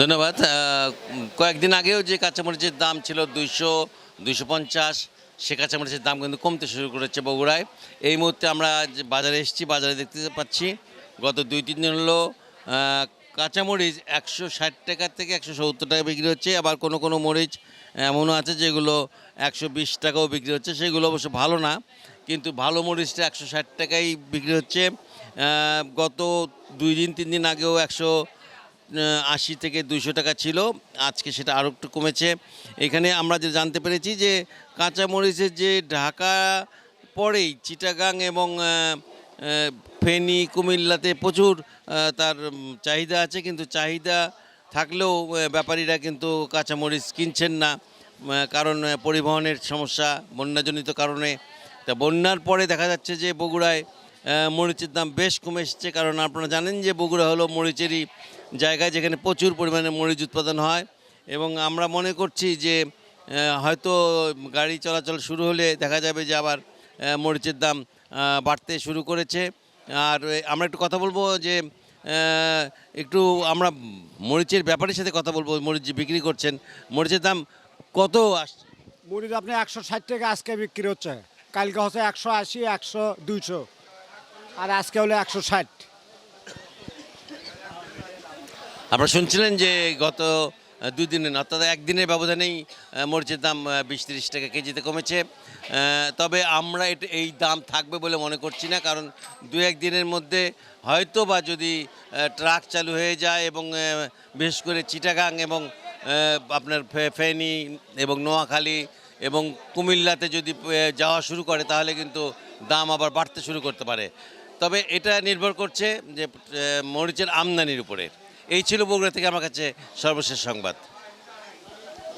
ধন্যবাদ। কয়েকদিন আগেও যে কাঁচামরিচের দাম ছিল দুইশো দুইশো পঞ্চাশ, সে কাঁচামরিচের দাম কিন্তু কমতে শুরু করেছে বগুড়ায়। এই মুহূর্তে আমরা বাজারে এসেছি, বাজারে দেখতে পাচ্ছি গত দুই, তিন দিন হলো কাঁচামরিচ একশো ষাট টাকা থেকে একশো সত্তর টাকা বিক্রি হচ্ছে। আবার কোনো কোনো মরিচ এমনও আছে যেগুলো একশো বিশ টাকাও বিক্রি হচ্ছে। সেগুলো অবশ্য ভালো না, কিন্তু ভালো মরিচটা একশো ষাট টাকাই বিক্রি হচ্ছে। গত দুই দিন, তিন দিন আগেও একশো আশি থেকে দুইশো টাকা ছিল। আজকে সেটা আরও একটু কমেছে। এখানে আমরা যে জানতে পেরেছি যে কাঁচামরিচের যে ঢাকা পরেই চিটাগাং এবং ফেনী, কুমিল্লাতে প্রচুর তার চাহিদা আছে। কিন্তু চাহিদা থাকলেও ব্যাপারীরা কিন্তু কাঁচামরিচ কিনছেন না। কারণ পরিবহনের সমস্যা, বন্যাজনিত কারণে। তা বন্যার পরে দেখা যাচ্ছে যে বগুড়ায় মরিচের দাম বেশ কমে এসছে, কারণ আপনারা জানেন যে বগুড়া হলো মরিচেরই জায়গা যেখানে প্রচুর পরিমাণে মরিচ উৎপাদন হয়। এবং আমরা মনে করছি যে হয়তো গাড়ি চলাচল শুরু হলে দেখা যাবে যে আবার মরিচের দাম বাড়তে শুরু করেছে। আর আমরা একটু কথা বলব যে একটু আমরা মরিচের ব্যাপারের সাথে কথা বলব, মরিচ বিক্রি করছেন। মরিচের দাম কত আসছে মরিচ আপনি একশো ষাট টাকা আজকে বিক্রি হচ্ছে। কালকে হচ্ছে একশো আশি, একশো দুইশো। আর আজকে হলো একশো ষাট। আপনারা শুনছিলেন যে গত আহ, দুই দিনের অর্থাৎ একদিনের ব্যবধানেই মরিচের দাম বিশ তিরিশ টাকা কেজিতে কমেছে। তবে আমরা এটা এই দাম থাকবে বলে মনে করছি না কারণ দু এক দিনের মধ্যে হয়তো বা যদি ট্রাক চালু হয়ে যায় এবং বিশেষ করে চিটাগাং এবং আপনার ফেনী এবং নোয়াখালী এবং কুমিল্লাতে যদি যাওয়া শুরু করে তাহলে কিন্তু দাম আবার বাড়তে শুরু করতে পারে। তবে এটা নির্ভর করছে যে মরিচের আমদানির উপরে। এই ছিল বগুড়া থেকে আমার কাছে সর্বশেষ সংবাদ।